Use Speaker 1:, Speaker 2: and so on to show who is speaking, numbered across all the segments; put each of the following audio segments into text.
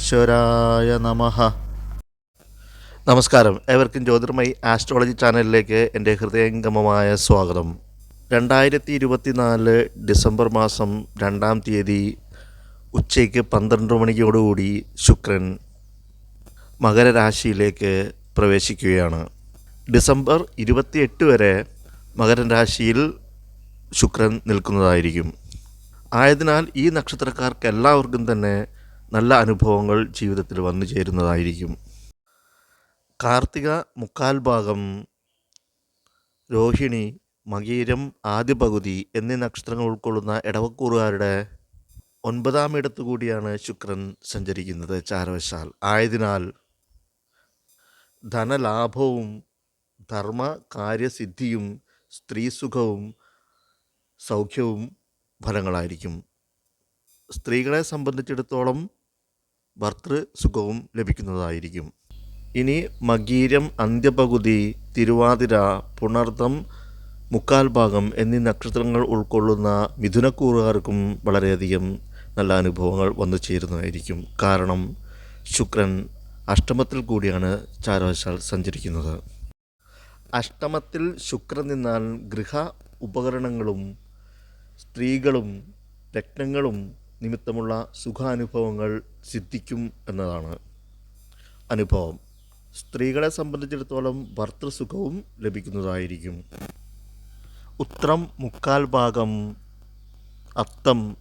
Speaker 1: ഈശ്വരായ നമഃ. നമസ്കാരം. എവർക്കും ജ്യോതിർമയി ആസ്ട്രോളജി ചാനലിലേക്ക് എന്റെ ഹൃദയംഗമമായ സ്വാഗതം. രണ്ടായിരത്തി ഇരുപത്തിനാല് ഡിസംബർ മാസം രണ്ടാം തീയതി ഉച്ചയ്ക്ക് പന്ത്രണ്ട് മണിയോടുകൂടി ശുക്രൻ മകരരാശിയിലേക്ക് പ്രവേശിക്കുകയാണ്. ഡിസംബർ ഇരുപത്തിയെട്ട് വരെ മകരൻ രാശിയിൽ ശുക്രൻ നിൽക്കുന്നതായിരിക്കും. ആയതിനാൽ ഈ നക്ഷത്രക്കാർക്ക് എല്ലാവർക്കും തന്നെ നല്ല അനുഭവങ്ങൾ ജീവിതത്തിൽ വന്നു ചേരുന്നതായിരിക്കും. കാർത്തിക മുക്കാൽ ഭാഗം രോഹിണി മകീരം ആദ്യ പകുതി എന്നീ നക്ഷത്രങ്ങൾ ഉൾക്കൊള്ളുന്ന ഇടവക്കൂറുകാരുടെ ഒൻപതാം ഇടത്തു കൂടിയാണ് ശുക്രൻ സഞ്ചരിക്കുന്നത് ചാരവശാൽ. ആയതിനാൽ ധനലാഭവും ധർമ്മ കാര്യസിദ്ധിയും സ്ത്രീസുഖവും സൗഖ്യവും ഫലങ്ങളായിരിക്കും. സ്ത്രീകളെ സംബന്ധിച്ചിടത്തോളം ഭർത്തൃ സുഖവും ലഭിക്കുന്നതായിരിക്കും. ഇനി മകീരം അന്ത്യപകുതി തിരുവാതിര പുണർദം മുക്കാൽ ഭാഗം എന്നീ നക്ഷത്രങ്ങൾ ഉൾക്കൊള്ളുന്ന മിഥുനക്കൂറുകാർക്കും വളരെയധികം നല്ല അനുഭവങ്ങൾ വന്നു ചേരുന്നതായിരിക്കും. കാരണം ശുക്രൻ അഷ്ടമത്തിൽ കൂടിയാണ് ചാരവശാൽ സഞ്ചരിക്കുന്നത്. അഷ്ടമത്തിൽ ശുക്രൻ നിന്നാൽ ഗൃഹ ഉപകരണങ്ങളും സ്ത്രീകളും രത്നങ്ങളും നിമിത്തമുള്ള സുഖാനുഭവങ്ങൾ സിദ്ധിക്കും എന്നതാണ് അനുഭവം. സ്ത്രീകളെ സംബന്ധിച്ചിടത്തോളം ഭർത്തൃസുഖവും ലഭിക്കുന്നതായിരിക്കും. ഉത്രം മുക്കാൽ ഭാഗം അത്തം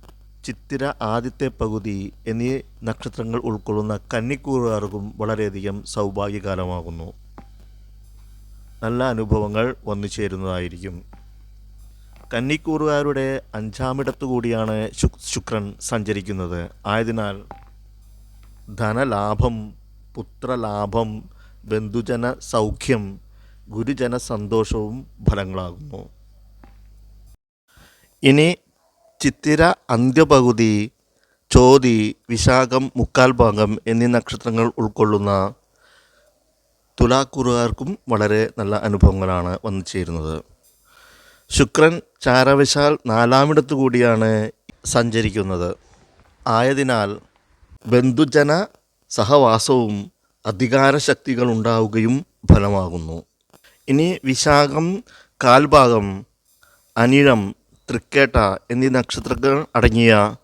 Speaker 1: ചിത്തിര ആദ്യത്തെ പകുതി എന്നീ നക്ഷത്രങ്ങൾ ഉൾക്കൊള്ളുന്ന കന്നിക്കൂറുകാർക്കും വളരെയധികം സൗഭാഗ്യകാലമാകുന്നു. നല്ല അനുഭവങ്ങൾ വന്നു ചേരുന്നതായിരിക്കും കന്നിക്കൂറുകാരുടെ അഞ്ചാമിടത്തു കൂടിയാണ് ശുക്രൻ സഞ്ചരിക്കുന്നത്. ആയതിനാൽ ധനലാഭം പുത്രലാഭം ബന്ധുജന സൗഖ്യം ഗുരുജന സന്തോഷവും ഫലങ്ങളാകുന്നു. ഇനി ചിത്തിര അന്ത്യപകുതി ചോതി വിശാഖം മുക്കാൽ ഭാഗം എന്നീ നക്ഷത്രങ്ങൾ ഉൾക്കൊള്ളുന്ന തുലാക്കൂറുകാർക്കും വളരെ നല്ല അനുഭവങ്ങളാണ് വന്നു ചേരുന്നത്. ശുക്രൻ ചാരവശാൽ നാലാമിടത്തു കൂടിയാണ് സഞ്ചരിക്കുന്നത്. ആയതിനാൽ ബന്ധുജന സഹവാസവും അധികാരശക്തികൾ ഉണ്ടാവുകയും ഫലമാകുന്നു. ഇനി വിശാഖം കാൽഭാഗം അനിഴം തൃക്കേട്ട എന്നീ നക്ഷത്രങ്ങൾ അടങ്ങിയ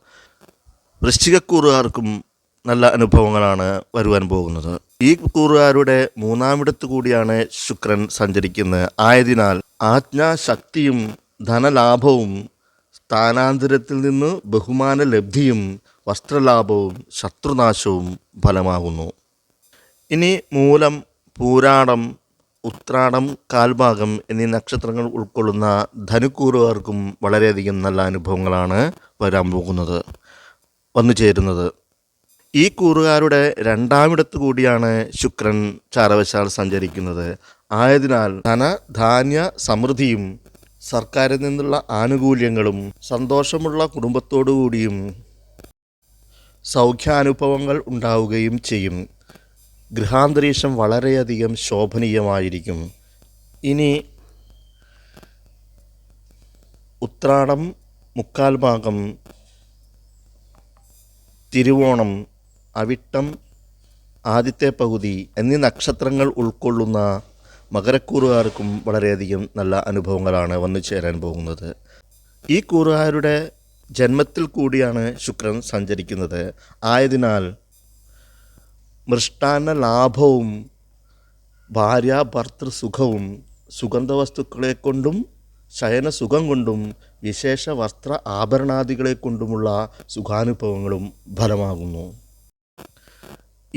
Speaker 1: വൃശ്ചികക്കൂറുകാർക്കും നല്ല അനുഭവങ്ങളാണ് വരുവാൻ പോകുന്നത്. ഈ കൂറുകാരുടെ മൂന്നാമിടത്ത് കൂടിയാണ് ശുക്രൻ സഞ്ചരിക്കുന്നത്. ആയതിനാൽ ആജ്ഞാശക്തിയും ധനലാഭവും സ്ഥാനാന്തരത്തിൽ നിന്ന് ബഹുമാന ലബ്ധിയും വസ്ത്രലാഭവും ശത്രുനാശവും ഫലമാകുന്നു. ഇനി മൂലം പൂരാടം ഉത്രാടം കാൽഭാഗം എന്നീ നക്ഷത്രങ്ങൾ ഉൾക്കൊള്ളുന്ന ധനുക്കൂറുകാർക്കും വളരെയധികം നല്ല അനുഭവങ്ങളാണ് വരാൻ പോകുന്നത്. വന്നു ചേരുന്നത് ഈ കൂറുകാരുടെ രണ്ടാമിടത്ത് കൂടിയാണ് ശുക്രൻ ചാരവശാൽ സഞ്ചരിക്കുന്നത്. ആയതിനാൽ ധനധാന്യ സമൃദ്ധിയും സർക്കാരിൽ നിന്നുള്ള ആനുകൂല്യങ്ങളും സന്തോഷമുള്ള കുടുംബത്തോടുകൂടിയും സൗഖ്യാനുഭവങ്ങൾ ഉണ്ടാവുകയും ചെയ്യും. ഗൃഹാന്തരീക്ഷം വളരെയധികം ശോഭനീയമായിരിക്കും. ഇനി ഉത്രാടം മുക്കാൽ ഭാഗം തിരുവോണം അവിട്ടം ആദ്യത്തെ പകുതി എന്നീ നക്ഷത്രങ്ങൾ ഉൾക്കൊള്ളുന്ന മകരക്കൂറുകാർക്കും വളരെയധികം നല്ല അനുഭവങ്ങളാണ് വന്നു ചേരാൻ പോകുന്നത്. ഈ കൂറുകാരുടെ ജന്മത്തിൽ കൂടിയാണ് ശുക്രൻ സഞ്ചരിക്കുന്നത്. ആയതിനാൽ മൃഷ്ടാന്ന ലാഭവും ഭാര്യ ഭർത്തൃ സുഖവും സുഗന്ധവസ്തുക്കളെ കൊണ്ടും ശയന സുഖം കൊണ്ടും വിശേഷ വസ്ത്ര ആഭരണാദികളെ കൊണ്ടുമുള്ള സുഖാനുഭവങ്ങളും ഫലമാകുന്നു.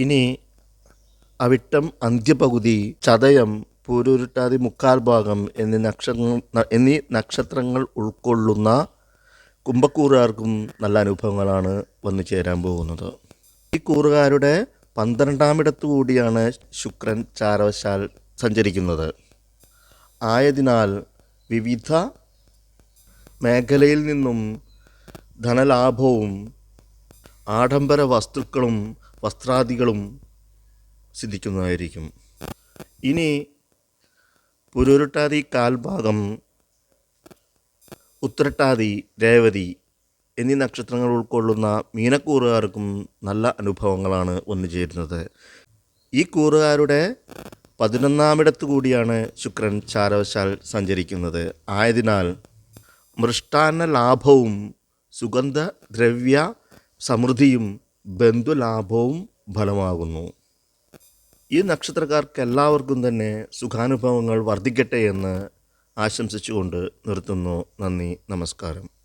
Speaker 1: ഇനി അവിട്ടം അന്ത്യപകുതി ചതയം പൂരുരുട്ടാതി മുക്കാൽ ഭാഗം എന്നീ നക്ഷത്രങ്ങൾ എന്നീ നക്ഷത്രങ്ങൾ ഉൾക്കൊള്ളുന്ന കുംഭക്കൂറുകാർക്കും നല്ല അനുഭവങ്ങളാണ് വന്നു ചേരാൻ പോകുന്നത്. ഈ കൂറുകാരുടെ പന്ത്രണ്ടാമിടത്തു കൂടിയാണ് ശുക്രൻ ചാരവശാൽ സഞ്ചരിക്കുന്നത്. ആയതിനാൽ വിവിധ മേഖലയിൽ നിന്നും ധനലാഭവും ആഡംബര വസ്തുക്കളും വസ്ത്രാദികളും സിദ്ധിക്കുന്നതായിരിക്കും. ഇനി പുരുരുട്ടാതി കാൽഭാഗം ഉത്രട്ടാതി രേവതി എന്നീ നക്ഷത്രങ്ങൾ ഉൾക്കൊള്ളുന്ന മീനക്കൂറുകാർക്കും നല്ല അനുഭവങ്ങളാണ് വന്നു ചേരുന്നത്. ഈ കൂറുകാരുടെ പതിനൊന്നാമിടത്ത് കൂടിയാണ് ശുക്രൻ ചാരവശാൽ സഞ്ചരിക്കുന്നത്. ആയതിനാൽ മൃഷ്ടാന്ന ലാഭവും സുഗന്ധ സുഗന്ധദ്രവ്യ സമൃദ്ധിയും ബന്ധുലാഭവും ഫലമാകുന്നു. ഈ നക്ഷത്രക്കാർക്ക് എല്ലാവർക്കും തന്നെ സുഖാനുഭവങ്ങൾ വർദ്ധിക്കട്ടെ എന്ന് ആശംസിച്ചുകൊണ്ട് നിർത്തുന്നു. നന്ദി നമസ്കാരം.